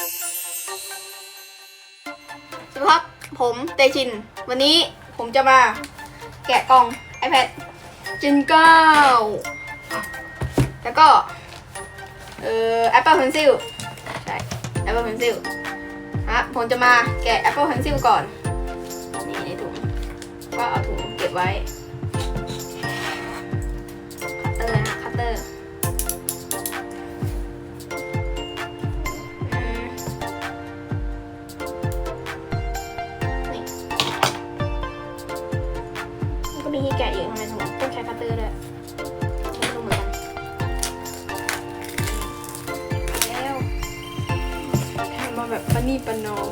สวัสดีครับผมเตชิน วันนี้ผมจะมาแกะกล่อง iPad Gen 9อะแล้วก็ เอ่อ Apple Pencil ใช่ Apple Pencil ฮะผมจะมาแกะ Apple Pencil ก่อน นี่ในถุง ก็เอาถุงเก็บไว้ คัตเตอร์นะคัตเตอร์ แกะอยู่ทำไมถึงต้องใช้คัตเตอร์ด้วยไม่รู้เหมือนกันแล้วทำมาแบบปนีประนอม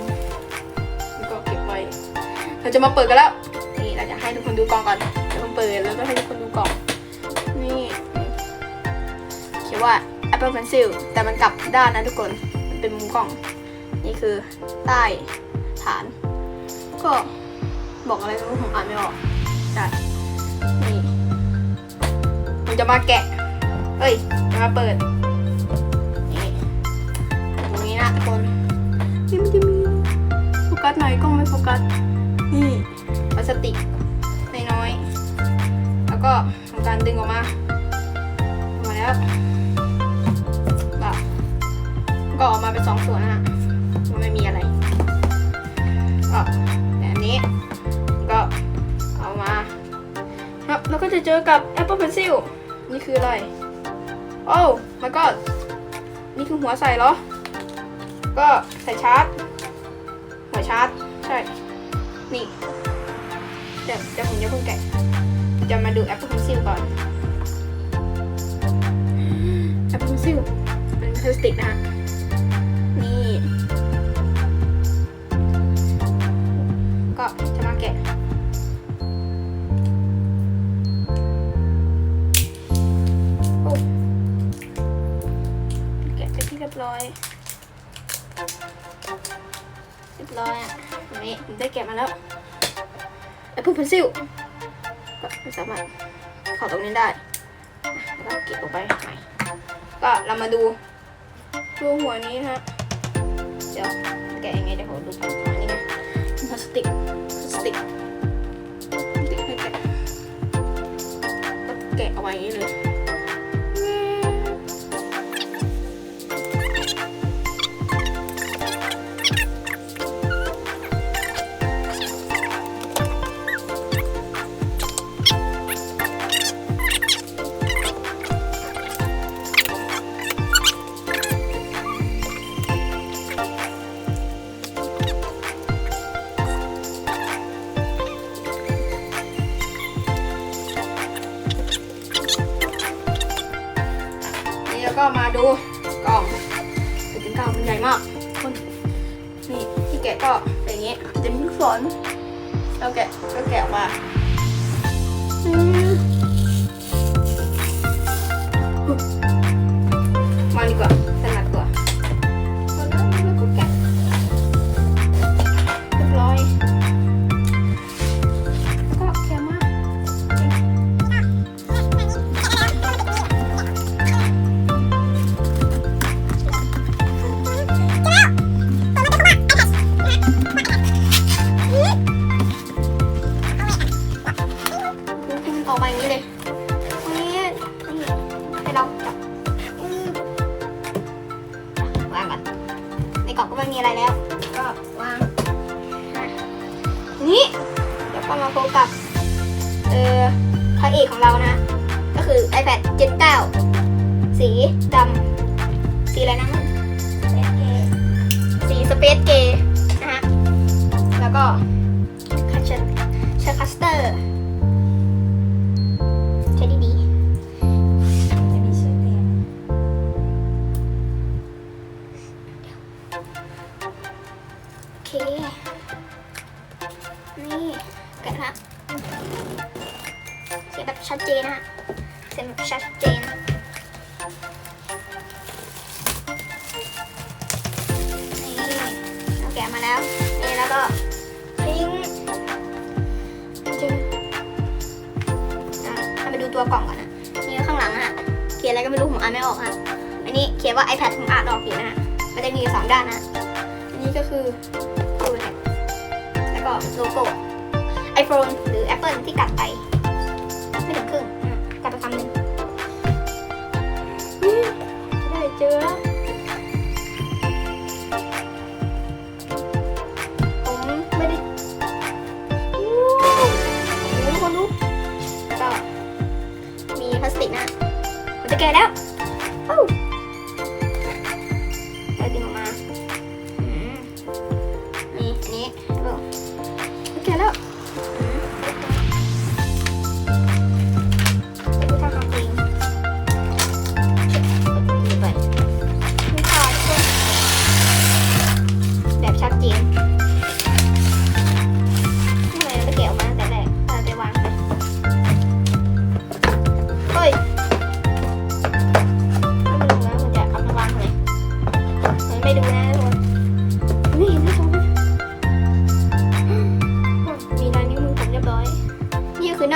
แล้วก็เก็บไว้เราจะมาเปิดกันแล้ว นี่เราจะให้ทุกคนดูกล่องก่อนเดี๋ยวผมเปิดแล้วก็ให้ทุกคนดูกล่อง นี่เขียนว่า Apple Pencil แต่มันกลับด้านนะทุกคน มันเป็นมุมกล้อง นี่คือใต้ฐาน ก็บอกอะไรไม่รู้ผมอ่านไม่ออกใช่ นี่ผมจะมาแกะ เอ้ยจะมาเปิด นี่ตรงนี้นะทุกคนนี่มันจะมีโฟกัสหน่อยกล้องไม่โฟกัส นี่พลาสติกน้อยๆแล้วก็ทำการดึงออกมาออกมาแล้วก็ก็ออกมาเป็นสองส่วนนะ ก็จะเจอกับ Apple Pencil นี่คืออะไร โอ้ my god นี่คือหัวใส่เหรอ ก็ใส่ชาร์จ หัวชาร์จ ใช่ นี่เดี๋ยวเดี๋ยวผมจะเพิ่งแกะ จะมาดู Apple Pencil ก่อน Apple Pencil เป็นพลาสติกนะฮะ นี่ ก็จะมาแกะ ยบร้อยเรียบร้อยอะนนี้ผมได้แกะมาแล้ว Apple Pencil ก็ไม่สามารถข้าตรงนี้ได้แล้วก็เก็บออกไปใหม่ก็เรามาดูดูหัวนี้นะฮะเดี๋ยวแกะยังไงเดี๋ยวผมดูก่อนอันนี้นะพลาสติกพลาสติกพลาสติกให้แกะก็แกะเอาไว้อย่างนี้เลย กาวมันใหญ่มากคนนี่ที่แกะก็อย่างนี้จะมีลูกศรเราแกะก็แกะออกมาอืมมาดีกว่า กล่องก็ไม่มีอะไรแล้ว ก็วางนี่เดี๋ยวก็มาพบกับ เอ่อพระเอกของเรานะ ก็คือ iPad 79 สีดำสีอะไรนะสีสเปซเกย์นะฮะแล้วก็ โอเค นี่แกะละเขียนแบบชัดเจนนะฮะเขียนแบบชัดเจนนี่เราแกะมาแล้วนี่แล้วก็ทิ้งจึงอะเอาไปดูตัวกล่องก่อนนะนี่ข้างหลังอะฮะเขียนอะไรก็ไม่รู้ผมอ่านไม่ออกฮะอันนี้เขียนว่า iPad ผมอ่านออกอยู่นะฮะ มันจะมีสองด้านนะอันนี้ก็คือดูเนี่ยแล้วก็โลโก้ iPhone หรือ Apple ที่กัดไป ไม่ถึงครึ่งอืมกัดไปคำหนึ่งได้เจอ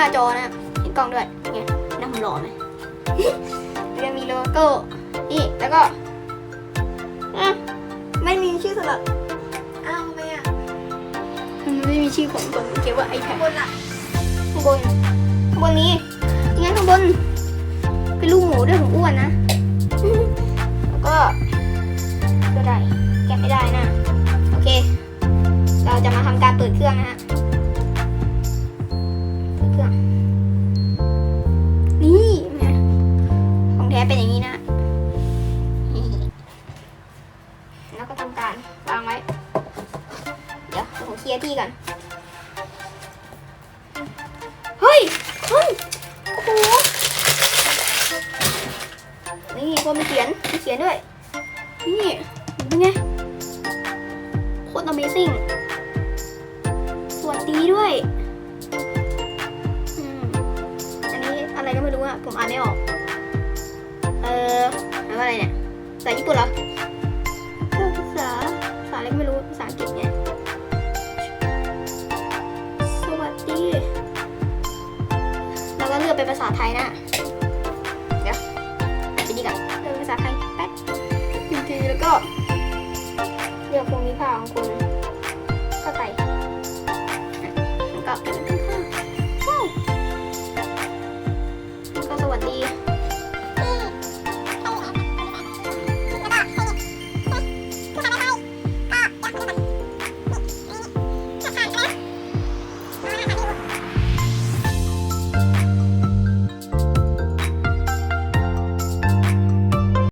นี่คือหน้าจอนะเห็นกล้องด้วยไงหน้าผมหล่อไหมแล้วยังมีโลโก้นี่แล้วก็อะไม่มีชื่อสลับอ้าวทำไมอะมันไม่มีชื่อผมก่อนเก็บว่า iPad บนล่ะข้างบนข้างบนนี้ยังไงข้างบนเป็นลูกหมูด้วยผมอ้วนนะแล้วก็ก็ แล้วก็ทำการวางไว้ เดี๋ยวผมเคลียร์ที่ก่อน เฮ้ย เฮ้ย โอ้โห นี่คนมีเขียนมีเขียนด้วย นี่เป็นไง โคตร Amazing สวัสดีด้วยอันนี้อะไรก็ไม่รู้อะผมอ่านไม่ออก เอออ่านว่าอะไรเนี่ยภาษาญี่ปุ่นเหรอาษาไทยนะ เดี๋ยวไปดีก่อนเลือกเป็นภาษาไทยแป๊บหนึ่งทีแล้วก็เลือกภูมิภาคของคุณก็ใส่แล้วก็